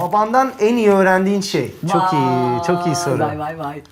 Babandan en iyi öğrendiğin şey. Çok iyi, çok iyi soru. Vay vay vay.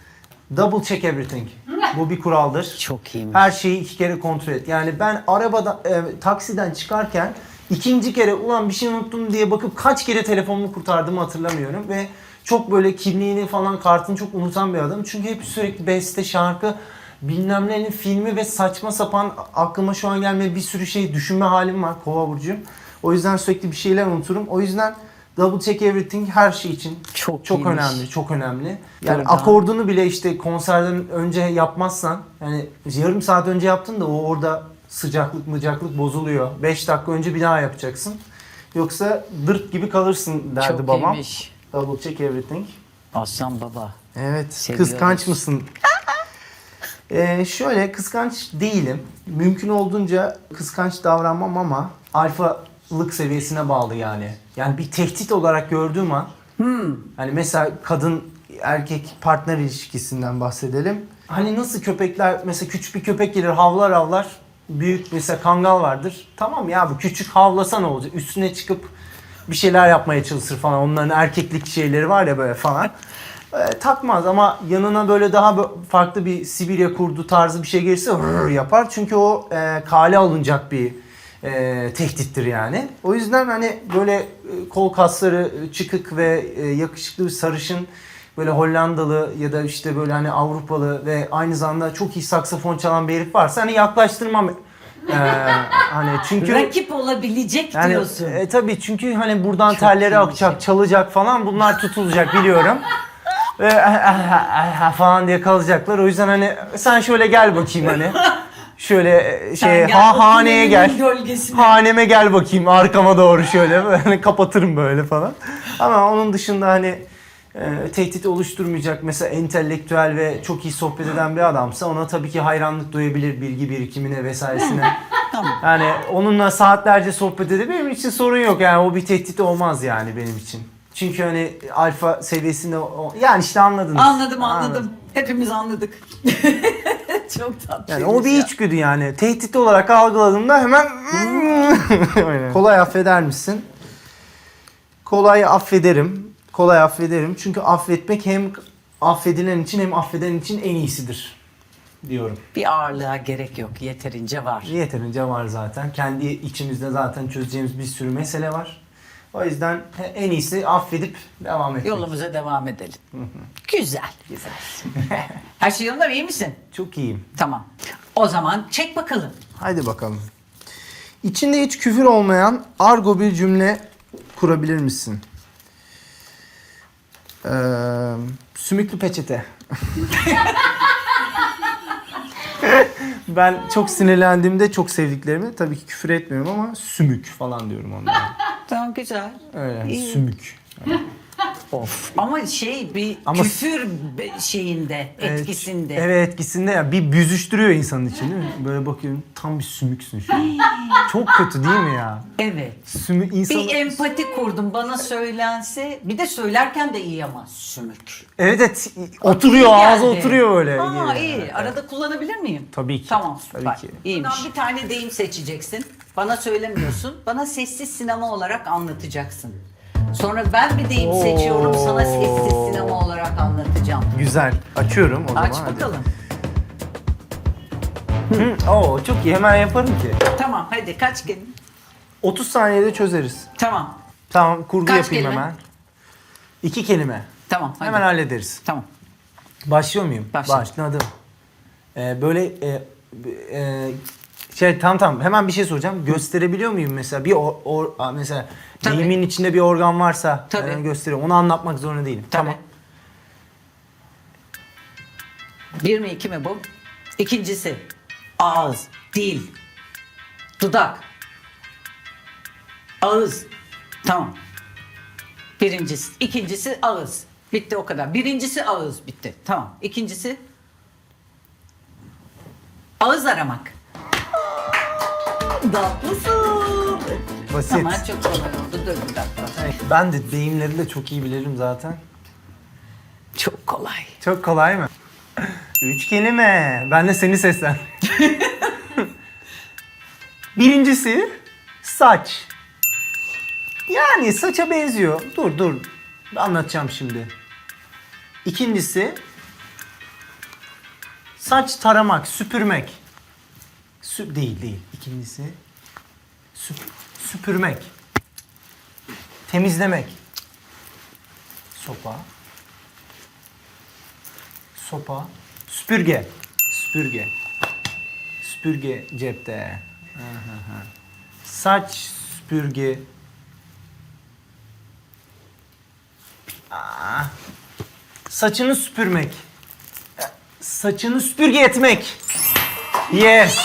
Double check everything. Bu bir kuraldır. Çok iyiymiş. Her şeyi iki kere kontrol et. Yani ben arabada e, taksiden çıkarken ikinci kere ulan bir şey unuttum diye bakıp kaç kere telefonumu kurtardığımı hatırlamıyorum ve çok böyle kimliğini falan kartını çok unutan bir adam. Çünkü hep sürekli beste, şarkı, bilmem nenin filmi ve saçma sapan aklıma şu an gelmeyen bir sürü şey düşünme halim var kova burcuyum. O yüzden sürekli bir şeyler unuturum. O yüzden double check everything her şey için Çok çok iyiymiş. önemli, çok önemli. Yani Doğru. akordunu bile işte konserden önce yapmazsan yani yarım saat önce yaptın da o orada sıcaklık mıcaklık bozuluyor. 5 dakika önce bir daha yapacaksın. Yoksa dırt gibi kalırsın derdi Çok babam. iyiymiş. Double check everything. Aslan baba. Evet. Seviyoruz. Kıskanç mısın? Ee, şöyle kıskanç değilim. Mümkün olduğunca kıskanç davranmam ama alfalık seviyesine bağlı yani. Yani bir tehdit olarak gördüğüm an hani mesela kadın erkek partner ilişkisinden bahsedelim. Hani nasıl köpekler mesela küçük bir köpek gelir havlar havlar. Büyük mesela kangal vardır. Tamam ya bu küçük havlasa ne olacak? Üstüne çıkıp bir şeyler yapmaya çalışır falan. Onların erkeklik şeyleri var ya böyle falan. E, takmaz ama yanına böyle daha farklı bir Sibirya kurdu tarzı bir şey gelirse yapar. Çünkü o e, kale alınacak bir e, tehdittir yani. O yüzden hani böyle e, kol kasları e, çıkık ve e, yakışıklı bir sarışın böyle Hollandalı ya da işte böyle hani Avrupalı ve aynı zamanda çok iyi saksafon çalan bir herif varsa hani yaklaştırmam. E, hani çünkü Rakip olabilecek yani, diyorsun. E, tabii çünkü hani buradan Çok telleri akacak, çalacak falan bunlar tutulacak biliyorum. Ve falan diye kalacaklar. O yüzden hani sen şöyle gel bakayım hani. Şöyle e, şey gel, ha haneye gel. gölgesine. Haneme gel bakayım arkama doğru şöyle böyle kapatırım böyle falan. Ama onun dışında hani e, tehdit oluşturmayacak mesela entelektüel ve çok iyi sohbet eden bir adamsa ona tabii ki hayranlık duyabilir bilgi birikimine vesairesine. Tamam. Yani onunla saatlerce sohbet edip benim için sorun yok yani o bir tehdit olmaz yani benim için. Çünkü hani alfa seviyesinde o- yani işte anladınız. Anladım anladım. Hepimiz anladık. Çok tatlı. Yani o bir içgüdü yani. Tehdit olarak algıladığımda hemen kolay affeder misin? Kolay affederim. Kolay affederim. Çünkü affetmek hem affedilen için hem affeden için en iyisidir diyorum. Bir ağırlığa gerek yok. Yeterince var. Yeterince var zaten. Kendi içimizde zaten çözeceğimiz bir sürü mesele var. O yüzden en iyisi affedip devam etmek. Yolumuza devam edelim. Güzel. Güzel. Her şey yolunda mı? İyi misin? Çok iyiyim. Tamam. O zaman çek bakalım. Haydi bakalım. İçinde hiç küfür olmayan argo bir cümle kurabilir misin? Ee, sümüklü peçete. ben çok sinirlendiğimde çok sevdiklerimi tabii ki küfür etmiyorum ama sümük falan diyorum onlara. Tamam güzel. Öyle İyi. sümük. Of. Ama şey bir Ama- küfür be- şeyinde, Evet, etkisinde. Evet etkisinde ya bir büzüştürüyor insanın için değil mi? Böyle bakıyorum tam bir sümüksün şu an. Çok kötü değil mi ya? Evet. Sümük insan... Bir empati kurdum bana söylense. Bir de söylerken de iyi ama sümük. Evet evet oturuyor geldi. oturuyor böyle. Aa iyi. Arada kullanabilir miyim? Tabii ki. Tamam Tabii süper. ki. İyiymiş. Buradan bir tane deyim seçeceksin. Bana söylemiyorsun. Bana sessiz sinema olarak anlatacaksın. Sonra ben bir deyim seçiyorum. Sana sessiz sinema olarak anlatacağım. Güzel. Açıyorum o Aç zaman. hadi. bakalım. Hı, Oo çok iyi hemen yaparım ki. Tamam hadi kaç kelime? 30 saniyede çözeriz. Tamam. Tamam kurgu Kaç yapayım kelime? hemen. İki kelime. Tamam hadi. Hemen hallederiz. Tamam. Başlıyor muyum? Başla. Başladım. Ee, böyle e, e, şey tam tam hemen bir şey soracağım. Gösterebiliyor muyum mesela bir or, or- mesela Tabii. deyimin içinde bir organ varsa Tabii. hemen gösteriyorum. Onu anlatmak zorunda değilim. Tabii. Tamam. Bir mi iki mi bu? İkincisi ağız, dil, dudak, ağız. Tamam. Birincisi, ikincisi ağız. Bitti o kadar. Birincisi ağız bitti. Tamam. İkincisi ağız aramak. Tatlısın. Basit. Tamam çok kolay oldu. Dur bir dakika. Ben de deyimleri de çok iyi bilirim zaten. Çok kolay. Çok kolay mı? Üç kelime. Ben de seni seslen. Birincisi saç. Yani saça benziyor. Dur dur. Anlatacağım şimdi. İkincisi saç taramak, süpürmek. Sü değil değil. İkincisi süp- süpürmek. Temizlemek. Sopa. Sopa. Süpürge. Süpürge. Süpürge cepte. Saç süpürge. Aa. Saçını süpürmek. Saçını süpürge etmek. Yes.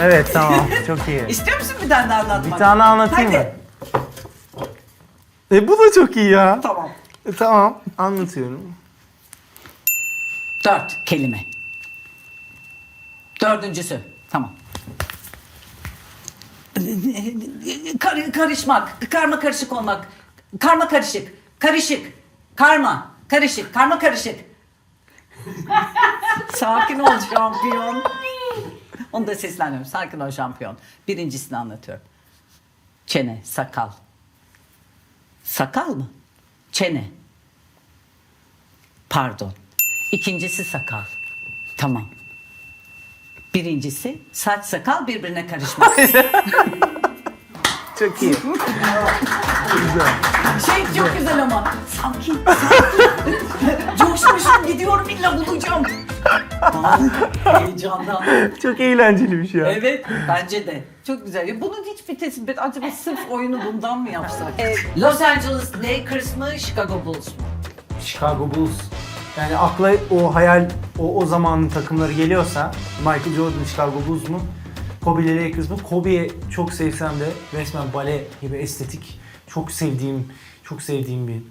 Evet tamam çok iyi. İstiyor musun bir tane daha anlatmak? Bir tane anlatayım mı? Hadi. E bu da çok iyi ya. Tamam. E, tamam anlatıyorum. Dört kelime. Dördüncüsü. Tamam. Kar- karışmak, karma karışık olmak, karma karışık, karışık, karma, karışık, karma karışık. Sakin ol şampiyon. Onu da sesleniyorum. Sakin ol şampiyon. Birincisini anlatıyorum. Çene, sakal. Sakal mı? Çene. Pardon. İkincisi sakal. Tamam. Birincisi saç sakal birbirine karışmaz. Çok iyi. Güzel. şey çok güzel ama. Sakin, sakin. Coşmuşum gidiyorum illa bulacağım. Heyecandan. Çok eğlenceli bir şey ya. Evet bence de. Çok güzel. Bunun hiç vitesi bir acaba sırf oyunu bundan mı yapsak? Los Angeles Lakers mı Chicago Bulls mu? Chicago Bulls. Yani akla o hayal, o, o zamanın takımları geliyorsa Michael Jordan, Chicago Bulls mu? Kobe ile Lakers mı? Kobe'yi çok sevsem de resmen bale gibi estetik, çok sevdiğim, çok sevdiğim bir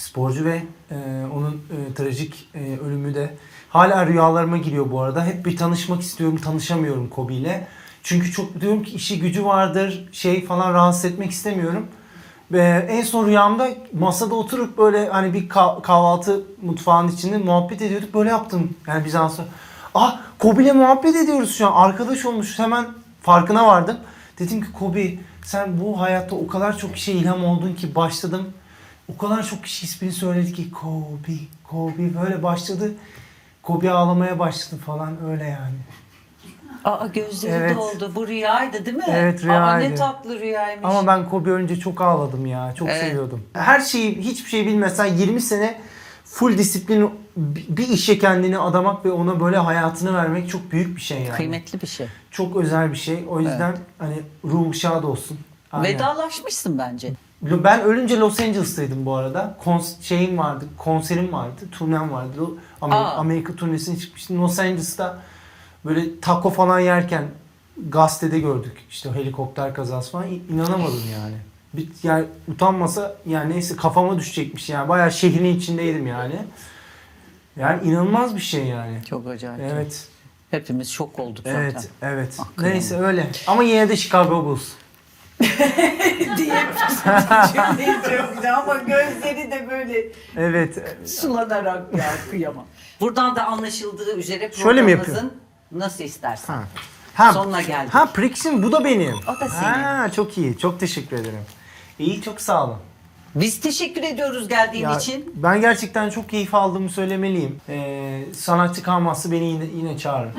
sporcu ve e, onun e, trajik e, ölümü de hala rüyalarıma giriyor bu arada. Hep bir tanışmak istiyorum, tanışamıyorum Kobe ile. Çünkü çok diyorum ki işi gücü vardır, şey falan rahatsız etmek istemiyorum. Ve en son rüyamda masada oturup böyle hani bir kah- kahvaltı mutfağının içinde muhabbet ediyorduk. Böyle yaptım. Yani Bizans'a. Ah Kobe ile muhabbet ediyoruz şu an. Arkadaş olmuşuz. Hemen farkına vardım. Dedim ki Kobe sen bu hayatta o kadar çok kişiye ilham oldun ki başladım. O kadar çok kişi ismini söyledi ki Kobe, Kobe böyle başladı. Kobe ağlamaya başladı falan öyle yani. Aa gözleri Evet. doldu. Bu rüyaydı değil mi? Evet, Aa rüyaydı. ne tatlı rüyaymış. Ama ben Kobe önce çok ağladım ya. Çok Evet. seviyordum. Her şeyi hiçbir şey bilmesen 20 sene full disiplin bir bir işe kendini adamak ve ona böyle hayatını vermek çok büyük bir şey yani. Kıymetli bir şey. Çok özel bir şey. O yüzden hani ruhu şad olsun. Aynen. Vedalaşmışsın bence. Ben ölünce Los Angeles'taydım bu arada. Kons şeyim vardı, konserim vardı, turnem vardı. O Amerika, Aa. Amerika turnesine çıkmıştım. Los Angeles'ta böyle taco falan yerken gazetede gördük. İşte helikopter kazası falan. İnanamadım yani. Bir, yani utanmasa yani neyse kafama düşecekmiş yani. Bayağı şehrin içindeydim yani. Yani inanılmaz bir şey yani. Çok acayip. Evet. Hepimiz şok olduk zaten. Evet, evet. Ah. Neyse öyle. Ama yine de Chicago Bulls. diye çok güzel ama gözleri de böyle Evet. sulanarak ya kıyamam. Buradan da anlaşıldığı üzere Şöyle mi programımızın nasıl istersen. Ha. Ha, Sonuna geldik. Ha Prix'sin bu da benim. O da senin. Ha, çok iyi. Çok teşekkür ederim. İyi çok sağ olun. Biz teşekkür ediyoruz geldiğin Ya, için. ben gerçekten çok keyif aldığımı söylemeliyim. Ee, sanatçı kalmazsa beni yine, yine çağırın.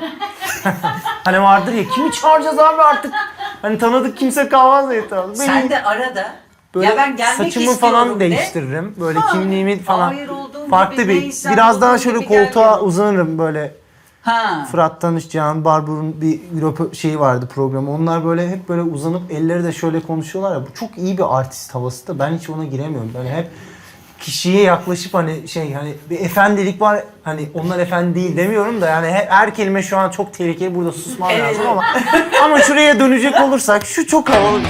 hani vardır ya kimi çağıracağız abi artık? Hani tanıdık kimse kalmaz. Beni Sen de arada böyle ya ben gelmek saçımı falan de. değiştiririm. Böyle Ha, kimliğimi falan. farklı bir biraz daha şöyle koltuğa gelmiyorum. uzanırım böyle. Ha. Fırat Tanışcan, Barbur'un bir röpo- şeyi vardı programı. Onlar böyle hep böyle uzanıp elleri de şöyle konuşuyorlar ya. Bu çok iyi bir artist havası da. Ben hiç ona giremiyorum. Böyle hep kişiye yaklaşıp hani şey hani bir efendilik var. Hani onlar efendi değil demiyorum da yani he- her kelime şu an çok tehlikeli. Burada susmam lazım ama ama şuraya dönecek olursak şu çok havalı.